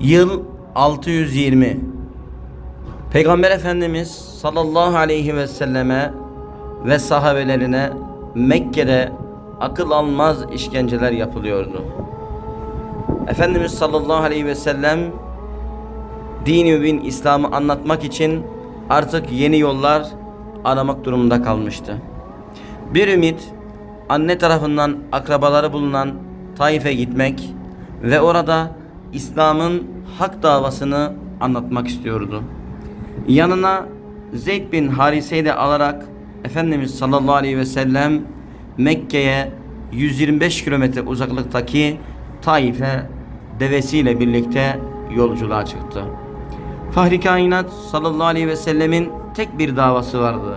Yıl 620. Peygamber Efendimiz sallallahu aleyhi ve selleme ve sahabelerine Mekke'de akıl almaz işkenceler yapılıyordu. Efendimiz sallallahu aleyhi ve sellem dini mübin İslam'ı anlatmak için artık yeni yollar aramak durumunda kalmıştı. Bir ümit anne tarafından akrabaları bulunan Taif'e gitmek ve orada İslam'ın hak davasını anlatmak istiyordu. Yanına Zeyd bin Harise'yi de alarak Efendimiz sallallahu aleyhi ve sellem Mekke'ye 125 kilometre uzaklıktaki Taif'e devesiyle birlikte yolculuğa çıktı. Fahri kainat sallallahu aleyhi ve sellemin tek bir davası vardı.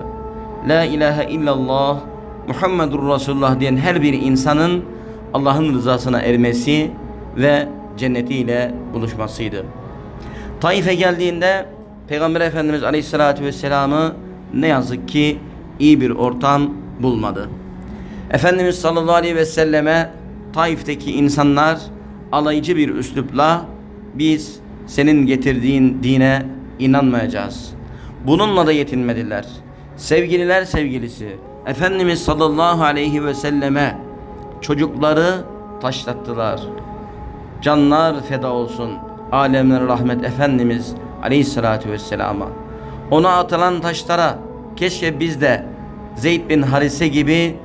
La ilahe illallah Muhammedur Resulullah diyen her bir insanın Allah'ın rızasına ermesi ve cennetiyle buluşmasıydı. Taif'e geldiğinde Peygamber Efendimiz Aleyhisselatü Vesselam'ı ne yazık ki iyi bir ortam bulmadı. Efendimiz sallallahu aleyhi ve selleme Taif'teki insanlar alaycı bir üslupla biz senin getirdiğin dine inanmayacağız. Bununla da yetinmediler. Sevgililer sevgilisi Efendimiz sallallahu aleyhi ve selleme çocukları taşlattılar. Canlar feda olsun alemler rahmet Efendimiz aleyhissalatü vesselama. Ona atılan taşlara keşke biz de Zeyd bin Harise gibi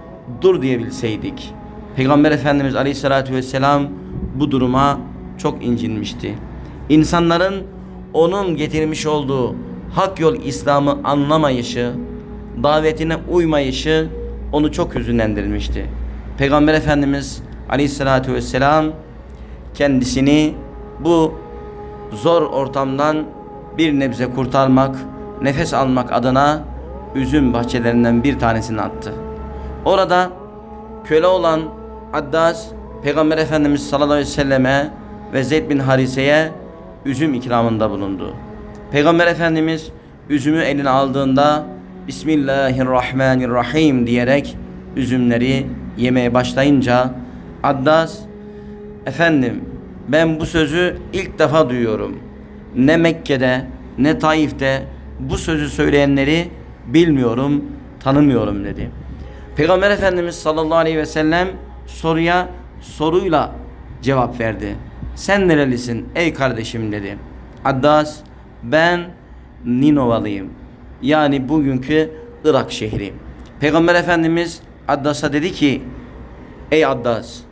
dur diyebilseydik. Peygamber Efendimiz aleyhissalatü vesselam bu duruma çok incinmişti. İnsanların onun getirmiş olduğu hak yol İslam'ı anlamayışı, davetine uymayışı onu çok hüzünlendirmişti. Peygamber Efendimiz aleyhissalatü vesselam kendisini bu zor ortamdan bir nebze kurtarmak, nefes almak adına üzüm bahçelerinden bir tanesini attı. Orada köle olan Addas Peygamber Efendimiz sallallahu aleyhi ve selleme ve Zeyd bin Harise'ye üzüm ikramında bulundu. Peygamber Efendimiz üzümü eline aldığında Bismillahirrahmanirrahim diyerek üzümleri yemeye başlayınca Addas Efendim ben bu sözü ilk defa duyuyorum. Ne Mekke'de ne Taif'te bu sözü söyleyenleri bilmiyorum, tanımıyorum dedi. Peygamber Efendimiz sallallahu aleyhi ve sellem soruya soruyla cevap verdi. Sen nerelisin ey kardeşim dedi. Addas ben Ninovalıyım. Yani bugünkü Irak şehri. Peygamber Efendimiz Addas'a dedi ki Ey Addas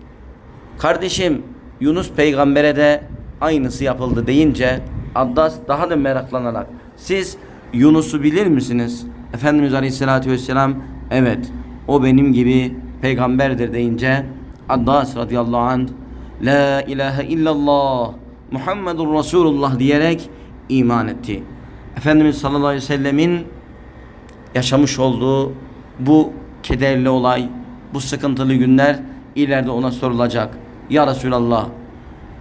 Kardeşim Yunus peygambere de aynısı yapıldı deyince Addas daha da meraklanarak siz Yunus'u bilir misiniz? Efendimiz Aleyhisselatü Vesselam evet o benim gibi peygamberdir deyince Addas radıyallahu anh La ilahe illallah Muhammedur Resulullah diyerek iman etti. Efendimiz sallallahu aleyhi ve sellemin yaşamış olduğu bu kederli olay, bu sıkıntılı günler ileride ona sorulacak. Ya Resulallah,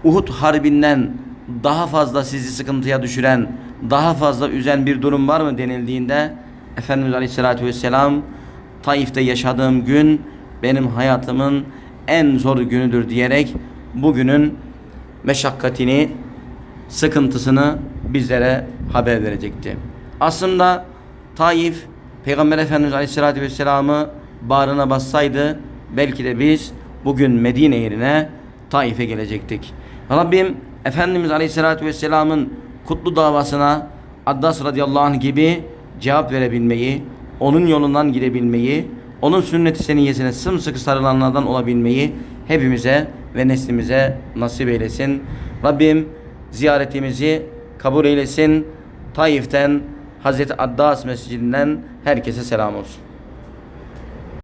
Uhud harbinden daha fazla sizi sıkıntıya düşüren, daha fazla üzen bir durum var mı denildiğinde Efendimiz Aleyhisselatü Vesselam Taif'te yaşadığım gün benim hayatımın en zor günüdür diyerek bugünün meşakkatini, sıkıntısını bizlere haber verecekti. Aslında Taif Peygamber Efendimiz Aleyhisselatü Vesselam'ı bağrına bassaydı belki de biz bugün Medine yerine Taif'e gelecektik. Rabbim Efendimiz Aleyhisselatü Vesselam'ın kutlu davasına Addas radıyallahu anh gibi cevap verebilmeyi, onun yolundan gidebilmeyi, onun sünnet-i seniyyesine sımsıkı sarılanlardan olabilmeyi hepimize ve neslimize nasip eylesin. Rabbim ziyaretimizi kabul eylesin. Taif'ten Hazreti Addas Mescidinden herkese selam olsun.